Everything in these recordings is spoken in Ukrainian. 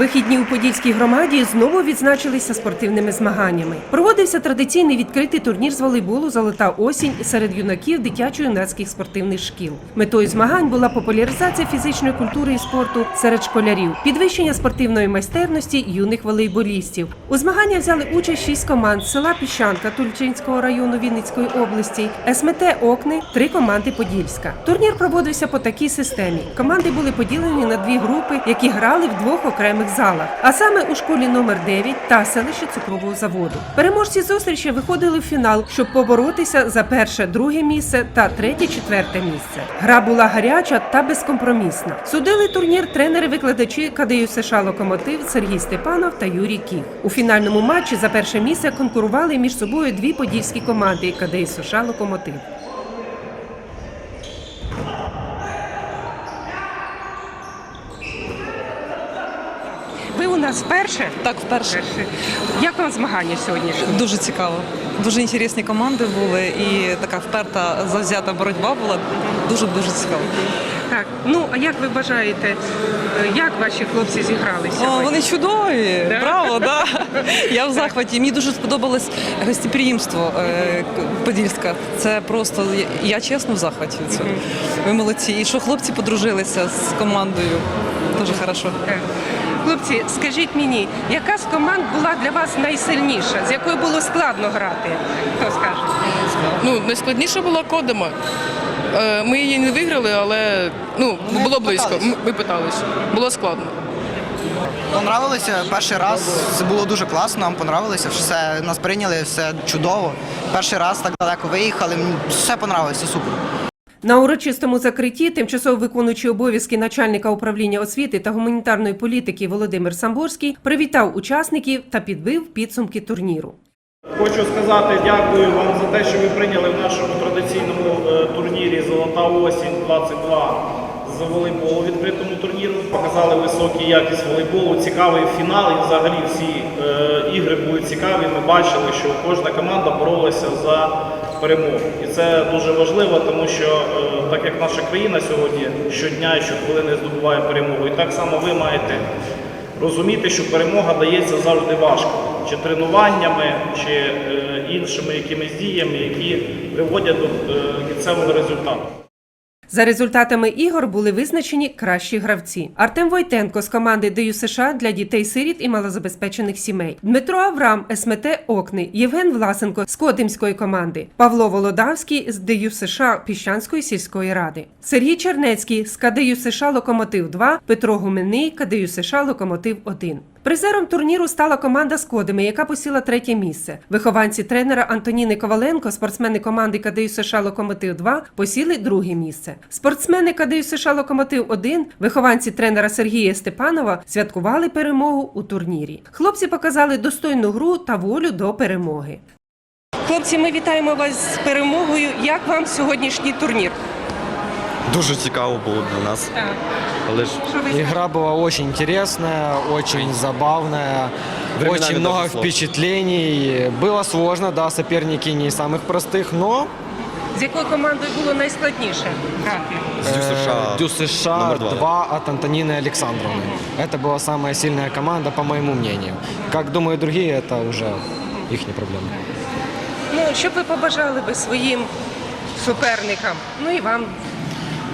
Вихідні у Подільській громаді знову відзначилися спортивними змаганнями. Проводився традиційний відкритий турнір з волейболу Золота осінь серед юнаків дитячо-юнацьких спортивних шкіл. Метою змагань була популяризація фізичної культури і спорту серед школярів, підвищення спортивної майстерності юних волейболістів. У змаганнях взяли участь шість команд села Піщанка Тульчинського району Вінницької області, СМТ Окни, три команди Подільська. Турнір проводився по такій системі. Команди були поділені на дві групи, які грали в двох окремих залах, а саме у школі номер 9 та селищі цукрового заводу. Переможці зустрічі виходили в фінал, щоб поборотися за перше, друге місце та третє, четверте місце. Гра була гаряча та безкомпромісна. Судили турнір тренери-викладачі КДЮ США Локомотив Сергій Степанов та Юрій Кіх. У фінальному матчі за перше місце конкурували між собою дві подільські команди КДЮ США Локомотив. Ви у нас вперше? Так, вперше. Як вам змагання сьогоднішні? Дуже цікаво. Дуже інтересні команди були і така вперта завзята боротьба була. Дуже дуже цікаво. Так, ну а як ви бажаєте, як ваші хлопці зіграли О, вони чудові! Да? Браво, да. Я в захваті. Мені дуже сподобалось гостеприємство е, Подільська. Це просто я- чесно в захваті цього. Ви молодці. І що хлопці подружилися з командою. Дуже хорошо. Хлопці, скажіть мені, яка з команд була для вас найсильніша, з якою було складно грати? Хто скаже? Ну, найскладніше була Кодема. Е, Ми її не виграли, але ну, було близько. Ми- питались. Було складно. Понравилося перший раз. Це було дуже класно. Нам понравилося. Все нас прийняли, все чудово. Перший раз так далеко виїхали. Все понравилося, супер. На урочистому закритті тимчасово виконуючий обов'язки начальника управління освіти та гуманітарної політики Володимир Самборський привітав учасників та підбив підсумки турніру. Хочу сказати дякую вам за те, що ви прийняли в нашому традиційному е, турнірі Золота осінь 22 з волейболу відкритому турніру. Показали високу якість волейболу, цікавий фінал і взагалі всі е, ігри були цікаві. Ми бачили, що кожна команда боролася за перемогу. І це дуже важливо, тому що е, так як наша країна сьогодні щодня і щохвилини здобуває перемогу, і так само ви маєте розуміти, що перемога дається завжди важко, чи тренуваннями, чи е, іншими якимись діями, які приводять до е, кінцевого результату. За результатами ігор були визначені кращі гравці: Артем Войтенко з команди ДЮ США для дітей-сиріт і малозабезпечених сімей, Дмитро Аврам, СМТ Окни, Євген Власенко з Котимської команди, Павло Володавський з ДЮ США Піщанської сільської ради, Сергій Чернецький з КДЮ США Локомотив 2, Петро Гуменний, КДЮ США Локомотив 1. Призером турніру стала команда з кодами, яка посіла третє місце. Вихованці тренера Антоніни Коваленко, спортсмени команди КДЮ США Локомотив 2 посіли друге місце. Спортсмени КДЮ США Локомотив 1 вихованці тренера Сергія Степанова, святкували перемогу у турнірі. Хлопці показали достойну гру та волю до перемоги. Хлопці, ми вітаємо вас з перемогою. Як вам сьогоднішній турнір? Дуже цікаво було для нас. Але ж Игра была очень интересная, очень забавная, Временами очень много даже сложно. впечатлений. Было сложно, да, соперники не из самых простых, но З якою командою було найскладніше грати? з Дю США, э, Дю США номер два, да. 2 от Антонины Александровны. Это была самая сильная команда, по моему мнению. Как думают другие, это уже их не проблема. Ну, що б ви побажали би своїм суперникам? Ну і вам.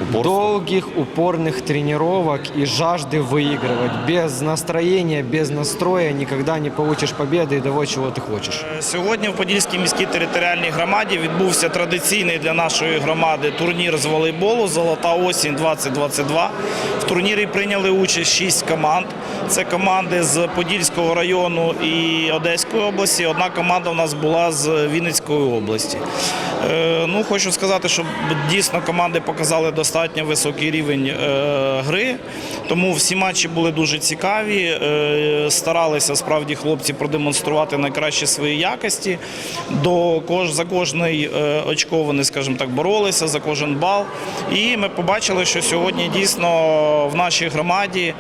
упорство. Долгих, упорных тренировок и жажды выигрывать. Без настроения, без настроя никогда не получишь победы и того, чего ты хочешь. Сьогодні в Подільській міській територіальній громаді відбувся традиційний для нашої громади турнір з волейболу Золота осінь 2022. В турнірі прийняли участь шість команд. Це команди з Подільського району і Одеської області. Одна команда у нас була з Вінницької області. Е, Ну, хочу сказати, що дійсно команди показали достатньо високий рівень е, гри, тому всі матчі були дуже цікаві. Е, старалися справді хлопці продемонструвати найкращі свої якості. До за кожний е, очко вони, скажімо так, боролися за кожен бал. І ми побачили, що сьогодні дійсно в нашій громаді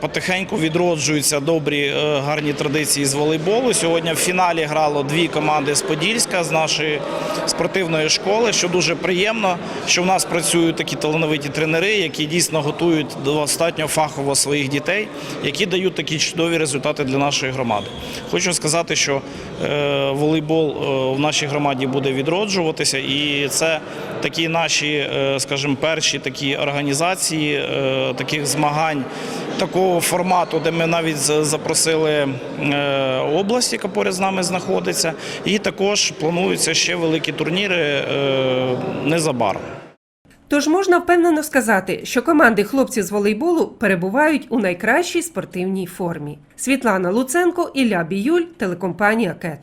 потихеньку відроджуються добрі е, гарні традиції з волейболу. Сьогодні в фіналі грало дві команди з Подільська з нашої спортивної школи, що дуже приємно, що в нас працюють такі талановиті тренери, які дійсно готують достатньо фахово своїх дітей, які дають такі чудові результати для нашої громади. Хочу сказати, що е, волейбол е, в нашій громаді буде відроджуватися, і це такі наші, е, скажімо, перші такі організації е, таких змагань. Такого формату, де ми навіть запросили е, область, яка поряд з нами знаходиться, і також плануються ще великі турніри незабаром. Тож можна впевнено сказати, що команди хлопців з волейболу перебувають у найкращій спортивній формі. Світлана Луценко, Ілля Біюль, телекомпанія КЕТ.